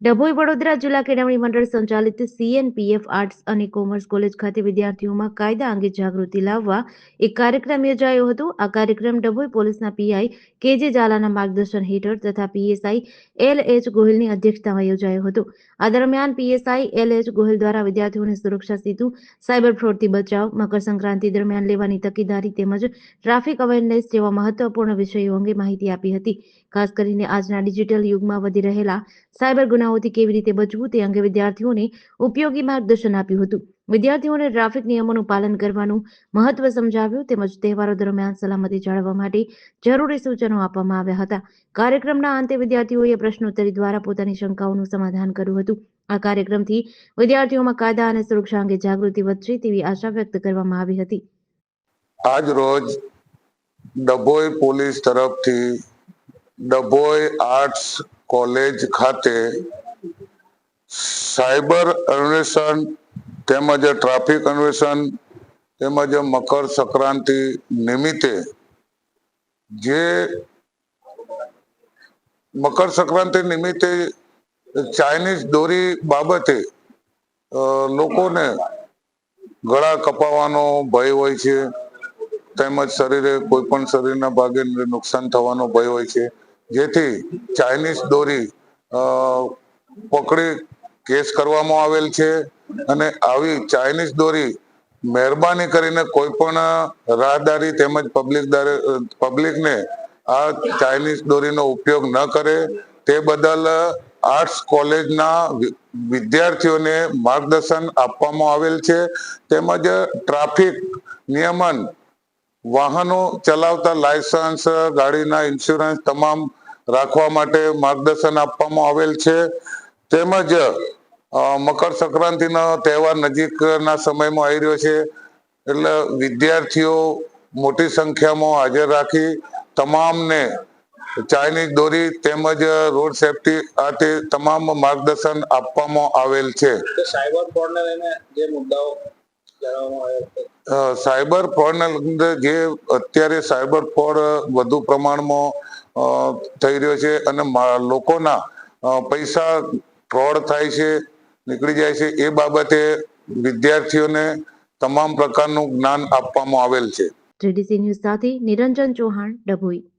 ડભોઈ વડોદરા જિલ્લા કેળવણી મંડળ સંચાલિત સીએનપીએફ આર્ટ્સ અને કોમર્સ કોલેજ ખાતે વિદ્યાર્થીઓમાં કાયદા અંગે જાગૃતિ લાવવા એક કાર્યક્રમ યોજાયો હતો. આ કાર્યક્રમ ડભોઈ પોલીસના પીઆઈ કેજે ઝાલાના માર્ગદર્શન હેઠળ તથા પીએસઆઈ એલ એચ ગોહિલની અધ્યક્ષતામાં યોજાયો હતો. આ દરમિયાન પીએસઆઈ એલ એચ ગોહિલ દ્વારા વિદ્યાર્થીઓને સુરક્ષા સેતુ, સાયબર ફ્રોડથી બચાવ, મકર સંક્રાંતિ દરમિયાન લેવાની તકેદારી તેમજ ટ્રાફિક અવેરનેસ જેવા મહત્વપૂર્ણ વિષયો અંગે માહિતી આપી હતી. ખાસ કરીને આજના ડિજિટલ યુગમાં વધી રહેલા સાયબર ગુનાઓથી કેવી રીતે બચવું તે અંગે વિદ્યાર્થીઓને ઉપયોગી માર્ગદર્શન આપ્યું હતું. વિદ્યાર્થીઓને ટ્રાફિક નિયમોનું પાલન કરવાનું મહત્વ સમજાવ્યું તેમજ તહેવારો દરમિયાન સલામતી જાળવવા માટે જરૂરી સૂચનો આપવામાં આવ્યા હતા. કાર્યક્રમના અંતે વિદ્યાર્થીઓએ પ્રશ્નોત્તરી દ્વારા પોતાની શંકાઓનું સમાધાન કર્યું હતું. આ કાર્યક્રમથી વિદ્યાર્થીઓમાં કાયદા અને સુરક્ષા અંગે જાગૃતિ વધશે તેવી આશા વ્યક્ત કરવામાં આવી હતી. આજ રોજ ડભોઈ પોલીસ તરફથી ડભોઈ આર્ટ્સ કોલેજ ખાતે સાયબર અન્વેષણ તેમજ ટ્રાફિક અન્વેષણ તેમજ મકર સંક્રાંતિ નિમિત્તે જે મકર સંક્રાંતિ નિમિત્તે ચાઇનીઝ દોરી બાબતે લોકોને ગળા કપાવાનો ભય હોય છે, તેમજ શરીરે કોઈ પણ શરીરના ભાગે નુકસાન થવાનો ભય હોય છે. જેથી ચાઇનીઝ દોરી પકડી કેસ કરવામાં આવેલ છે અને આવી ચાઇનીઝ દોરી મહેરબાની કરીને કોઈ પણ રાહદારી તેમજ પબ્લિક પબ્લિકને આ ચાઇનીઝ દોરીનો ઉપયોગ ન કરે. તે બદલ આર્ટ્સ કોલેજના વિદ્યાર્થીઓને માર્ગદર્શન આપવામાં આવેલ છે. તેમજ ટ્રાફિક નિયમન, વાહનો ચલાવતા લાયસન્સ, ગાડીના ઇન્સ્યોરન્સ તમામ રાખવા માટે માર્ગદર્શન આપવામાં આવેલ છે. તેમજ મકર સંક્રાંતિનો તહેવાર નજીકના સમયમાં આવી રહ્યો છે. એટલે વિદ્યાર્થીઓ મોટી સંખ્યામાં હાજર રાખી તમામને ચાઇનીઝ દોરી તેમજ રોડ સેફટી આ તે તમામ માર્ગદર્શન આપવામાં આવેલ છે. સાયબર ફ્રોડને લઈને જે મુદ્દાઓ જણાવવામાં આવ્યા છે. અ, સાયબર ફ્રોડને લીધે જે અત્યારે સાયબર ફ્રોડ વધુ પ્રમાણમાં થઈ રહ્યો છે અને લોકોના પૈસા ફ્રોડ થાય છે. નીકળી જાય છે. એ બાબતે વિદ્યાર્થીઓને તમામ પ્રકારનું જ્ઞાન આપવામાં આવેલ છે. GDC news Niranjan Chauhan, Dabhoi.